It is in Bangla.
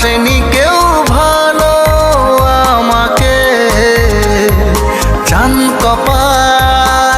আসেনি কেউ ভালো আমাকে। চান কপাল